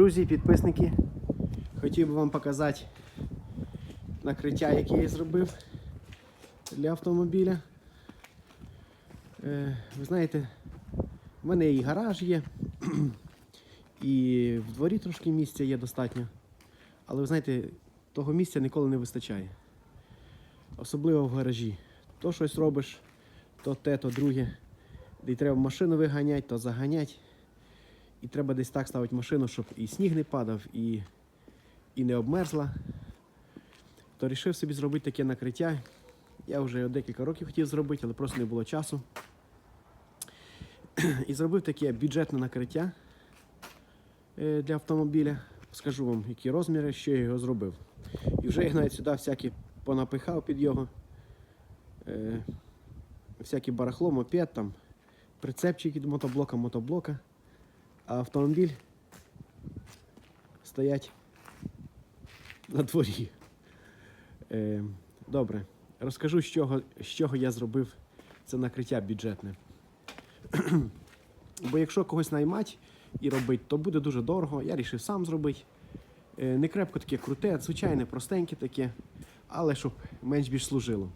Друзі, підписники, хотів би вам показати накриття, яке я зробив для автомобіля. Е, ви знаєте, в мене і гараж є, і в дворі трошки місця є достатньо. Але ви знаєте, того місця ніколи не вистачає. Особливо в гаражі. То щось робиш, то те, то друге. Де треба машину виганяти, то заганяти. І треба десь так ставити машину, щоб і сніг не падав, і, і не обмерзла. То вирішив собі зробити таке накриття. Я вже декілька років хотів зробити, але просто не було часу. І зробив таке бюджетне накриття е, для автомобіля. Скажу вам, які розміри, що я його зробив. І вже я навіть сюди всякі понапихав під його. Е, всякі барахло, мопед, там, прицепчики до мотоблока, мотоблока. А автомобіль стоять на дворі. Е, добре, розкажу, з чого, з чого я зробив це накриття бюджетне. Бо якщо когось наймати і робити, то буде дуже дорого. Я вирішив сам зробити. Е, не крепко таке круте, звичайне, простеньке таке, але щоб менш більш служило.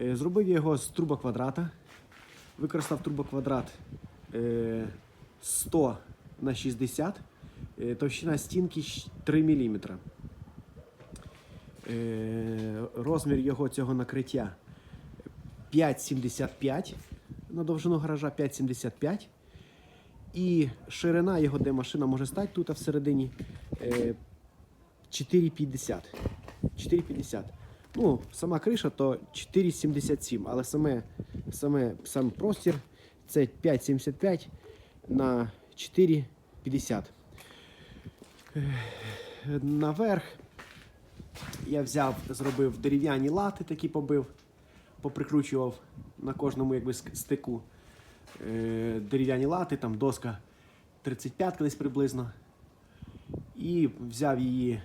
Е, зробив я його з трубоквадрата. Використав трубоквадрат е, 100 на 60, е, товщина стінки 3 мм. Е, розмір його цього накриття 5,75 на довжину гаража 5,75. І ширина його, де машина може стати тут всередині е, 4,50. 4,50. Ну, сама криша то 4,77, але саме, саме, сам простір це 5,75 на 4,50. Е, Наверх я взяв, зробив дерев'яні лати, такі побив, поприкручував на кожному якби стику е, дерев'яні лати, там доска 35 десь приблизно. І взяв її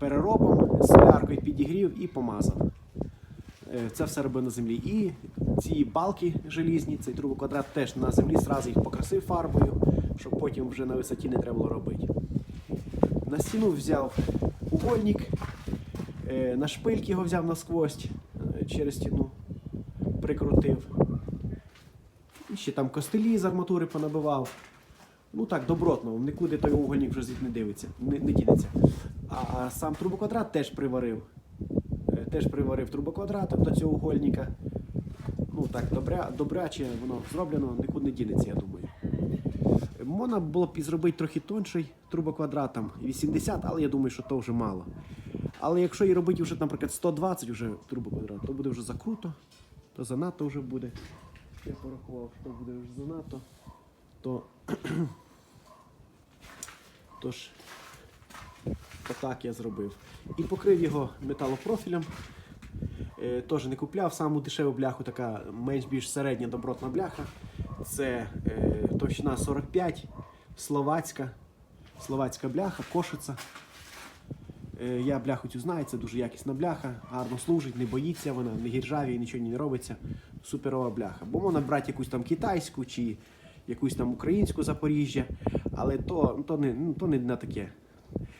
переробом, соляркою підігрів і помазав. Е, Це все робив на землі. І ці балки желізні, цей трубоквадрат теж на землі зразу їх покрасив фарбою, щоб потім вже на висоті не треба було робити. На стіну взяв угольник, е, на шпильки його взяв насквозь е, через стіну, прикрутив. І ще там костелі з арматури понабивав. Ну так, добротно, нікуди той угольник вже звідти не дивиться, не, не дінеться. А сам трубоквадрат теж приварив. Е, Теж приварив трубоквадрат до цього угольника. Ну так, добря, добряче воно зроблено, нікуди не дінеться, я думаю. Можна було б і зробити трохи тонший трубоквадрат, 80, але я думаю, що то вже мало. Але якщо і робити вже, наприклад, 120 вже трубоквадрат, то буде вже закруто, то занадто вже буде. Я порахував, що буде вже занадто. То Тож, отак я зробив. І покрив його металопрофілем. Е, Теж не купляв саму дешеву бляху, така менш-більш середня добротна бляха. Це е, товщина 45, словацька. Словацька бляха, кошиця. Е, я бляху цю знаю, це дуже якісна бляха, гарно служить, не боїться, вона не гіржавіє, нічого не робиться. Суперова бляха. Бо можна брати якусь там китайську чи якусь там українську Запоріжжя, але то, то, не, ну, то не на таке.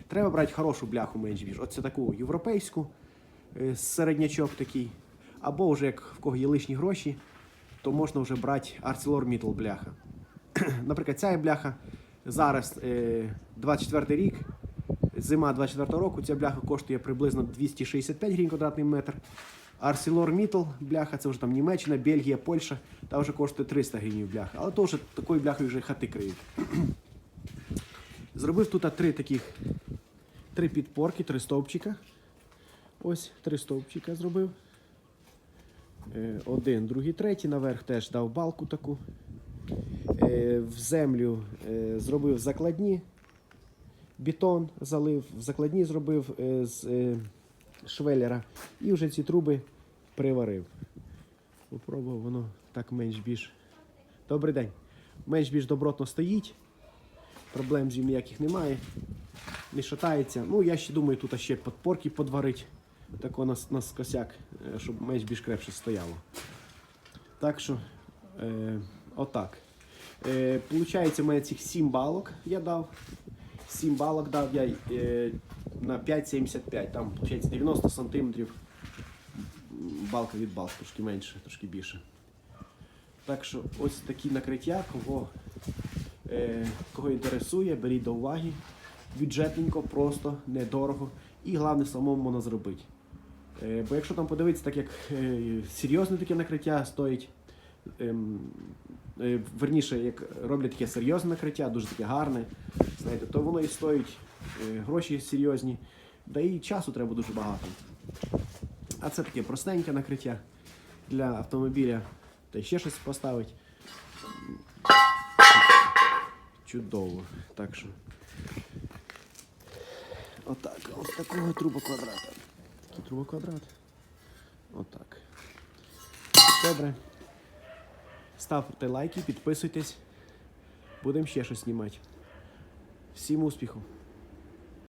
Треба брати хорошу бляху менш більш. Оце таку європейську, середнячок такий. Або вже як в кого є лишні гроші, то можна вже брати ArcelorMittal бляха. Наприклад, ця бляха зараз е, 24 рік, зима 24 року, ця бляха коштує приблизно 265 гривень квадратний метр. ArcelorMittal бляха, це вже там Німеччина, Бельгія, Польща, та вже коштує 300 гривень бляха. Але то вже такою бляхою вже хати криють. Зробив тут три таких три підпорки, три стовпчика. Ось три стовпчика зробив. Е, Один, другий, третій. Наверх теж дав балку таку. Е, В землю е, зробив закладні. Бетон залив, в закладні зробив з швеллера. І вже ці труби приварив. Попробував, воно так менш більш. Добрий день. Менш більш добротно стоїть. Проблем з ніяких немає. Не шатається. Ну, я ще думаю, тут ще подпорки подварить. Тако на, на косяк, е, щоб менш більш крепше стояло. Так що, е, отак. Е, Получається, у мене цих 7 балок я дав. 7 балок дав я е, на 5,75. Там, виходить, 90 сантиметрів балка від балки, трошки менше, трошки більше. Так що ось такі накриття, кого, е, кого інтересує, беріть до уваги. Бюджетненько, просто, недорого. І головне самому можна зробити. Е, бо якщо там подивитися, так як е, серйозне таке накриття стоїть, ем, е, верніше, як роблять таке серйозне накриття, дуже таке гарне, знаєте, то воно і стоїть гроші серйозні, да і часу треба дуже багато. А це таке простеньке накриття для автомобіля, та ще щось поставить. Чудово. Так що. Отак, ось такого трубоквадрата. Такий трубоквадрат. Отак. Добре. Ставте лайки, підписуйтесь. Будемо ще щось знімати. Всім успіху!